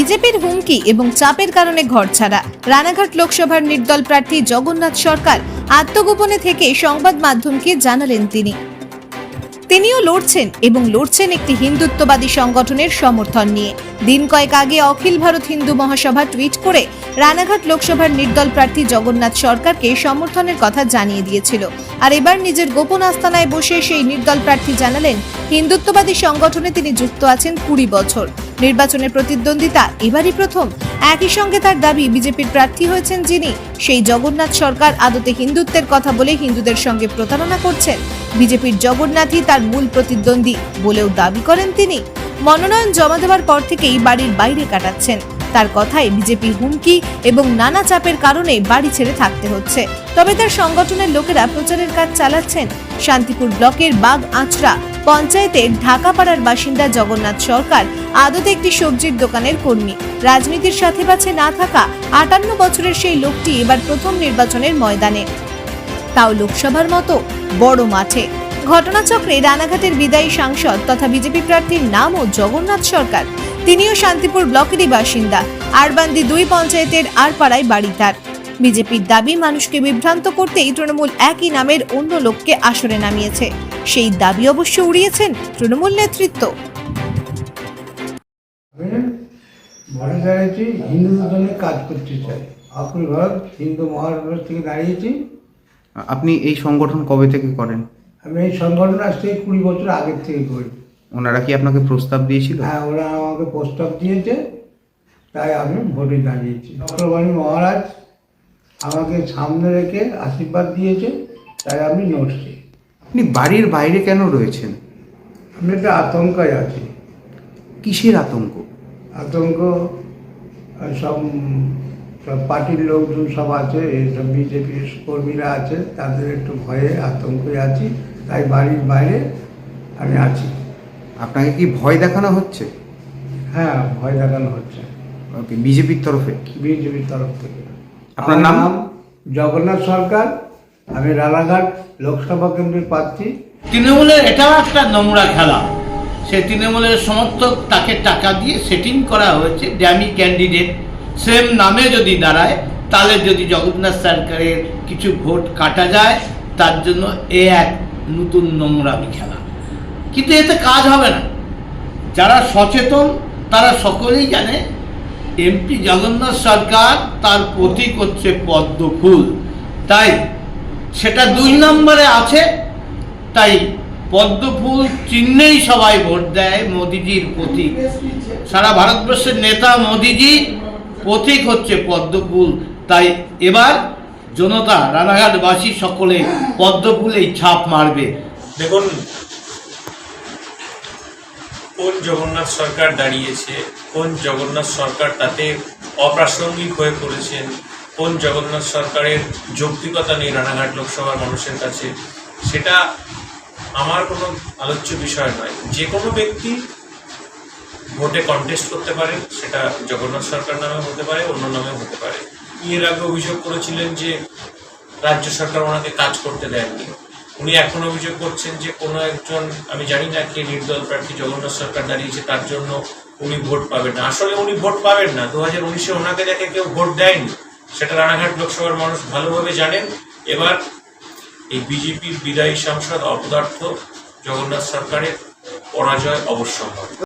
বিজেপির হুমকি এবং চাপের কারণে ঘর ছাড়া। রানাঘাট লোকসভার নির্দল প্রার্থী জগন্নাথ সরকার আত্মগোপনে থেকে সংবাদ মাধ্যমকে জানালেন তিনি। তিনিও লড়ছেন এবং লড়ছেন একটি হিন্দুত্ববাদী সংগঠনের সমর্থন নিয়ে। দিন কয়েক আগে অখিল ভারত হিন্দু মহাসভা টুইট করে রানাঘাট লোকসভার নির্দল প্রার্থী জগন্নাথ সরকারকে সমর্থনের কথা জানিয়ে দিয়েছিল। আর এবার নিজের গোপন আস্তানায় বসে সেই নির্দল প্রার্থী জানালেন, হিন্দুত্ববাদী সংগঠনে তিনি যুক্ত আছেন কুড়ি বছর। নির্বাচনের প্রতিদ্বন্দ্বিতা এবারই প্রথম। একই সঙ্গে তার দাবি, বিজেপির প্রার্থী হয়েছেন যিনি। সেই জগন্নাথ সরকার আদতে হিন্দুত্বের কথা বলে হিন্দুদের সঙ্গে প্রতারণা করছেন। বিজেপির জগন্নাথই তার মূল প্রতিদ্বন্দ্বী বলেও দাবি করেন তিনি। মনোনয়ন জমা দেওয়ার পর থেকেই বাড়ির বাইরে কাটাচ্ছেন। তার কথায় বিজেপি হুমকি এবং নানা চাপের কারণে বাড়ি ছেড়ে থাকতে হচ্ছে। তবে তার সংগঠনের লোকেরা প্রচারের কাজ চালাচ্ছেন। শান্তিপুর ব্লকের বাগ আঁচড়া পঞ্চায়েতের ঢাকাপাড়ার বাসিন্দা জগন্নাথ সরকার আদতে একটি সবজির দোকানের কর্মী। রাজনীতির সাথে পাছে না থাকা আটান্ন বছরের সেই লোকটি এবার প্রথম নির্বাচনের ময়দানে। তাও লোকসভার মতো বড় মাঠে। ঘটনাচক্রে রানাঘাটের বিদায়ী সাংসদ তথা বিজেপি প্রার্থীর নামও জগন্নাথ সরকার। তিনিও শান্তিপুর ব্লকেরই বাসিন্দা। আরবান্দি দুই পঞ্চায়েতের আরপাড়ায় বাড়ি তার। বিজেপির দাবি, মানুষকে বিভ্রান্ত করতেই তৃণমূল একই নামের অন্য লোককে আসরে নামিয়েছে। সেই দাবি অবশ্য উড়িয়েছেন তৃণমূল নেতৃত্ব। জন্য কাজ করতে চাই। ভারত হিন্দু মহাসভা থেকে দাঁড়িয়েছি। আপনি এই সংগঠন কবে থেকে করেন? আমি এই সংগঠন আজ থেকে কুড়ি বছর আগের থেকে করি। ওনারা কি আপনাকে প্রস্তাব দিয়েছিল? হ্যাঁ ওরা আমাকে প্রস্তাব দিয়েছে তাই আমি ভোটে দাঁড়িয়েছি। চক্রবাণী মহারাজ আমাকে সামনে রেখে আশীর্বাদ দিয়েছে তাই আমি নড়ছি। আপনি বাড়ির বাইরে কেন রয়েছেন? আমি একটা আতঙ্কায় আছি। কিসের আতঙ্ক? আতঙ্ক সব সব পার্টির লোকজন সব আছে এইসব বিজেপির কর্মীরা আছে তাদের একটু ভয়ে আতঙ্কে আছি তাই বাড়ির বাইরে আমি আছি। আপনাকে কি ভয় দেখানো হচ্ছে? হ্যাঁ ভয় দেখানো হচ্ছে। ওকে বিজেপির তরফে? বিজেপির তরফ থেকে। আপনার নাম? জগন্নাথ সরকার আমি রানাঘাট লোকসভা কেন্দ্রের প্রার্থী। তৃণমূলের এটাও একটা নোংরা খেলা। সে তৃণমূলের সমর্থক তাকে টাকা দিয়ে সেটিং করা হয়েছে ড্যামি ক্যান্ডিডেট। সেম নামে যদি দাঁড়ায়, তাহলে যদি জগন্নাথ সরকারের কিছু ভোট কাটা যায়, তার জন্য এ এক নতুন নোংরামি খেলা। কিন্তু এতে কাজ হবে না। যারা সচেতন, তারা সকলেই জানে, এমপি জগন্নাথ সরকার তার প্রতীক হচ্ছে পদ্ম ফুল তাই সেটা দুই নম্বরে আছে। তাই পদ্ম ফুল চিহ্নেই সবাই ভোট দেয় মোদিজির প্রতীক। সারা ভারতবর্ষের নেতা মোদিজি প্রতীক হচ্ছে পদ্মফুল। তাই এবার জনতা, রানাঘাটবাসী সকলে পদ্ম ফুলেই ছাপ মারবে। দেখুন, কোন জগন্নাথ সরকার দাঁড়িয়েছে, কোন জগন্নাথ সরকার তাতে অপ্রাসঙ্গিক হয়ে পড়েছেন, কোন জগন্নাথ সরকারের যৌক্তিকতা নেই রানাঘাট লোকসভার মানুষের কাছে, সেটা আমার কোনো আলোচ্য বিষয় নয়। যে কোনো ব্যক্তি ভোটে কন্টেস্ট করতে পারে, সেটা জগন্নাথ সরকার নামে হতে পারে, অন্য নামে হতে পারে। এর আগে অভিযোগ করেছিলেন যে রাজ্য সরকার ওনাকে কাজ করতে দেয়নি। উনি এখন অভিযোগ করছেন যে কোনো একজন, আমি জানি না কে নির্দল প্রার্থী জগন্নাথ সরকার দাঁড়িয়েছে, তার জন্য উনি ভোট পাবেন না। আসলে উনি ভোট পাবেন না। দু হাজার উনিশে ওনাকে দেখে কেউ ভোট দেয়নি। সেটা রানাঘাট লোকসভার মানুষ ভালোভাবে জানেন। এবার এই বিজেপির বিদায়ী সাংসদ অপদার্থ জগন্নাথ সরকারের পরাজয় অবশ্য হবে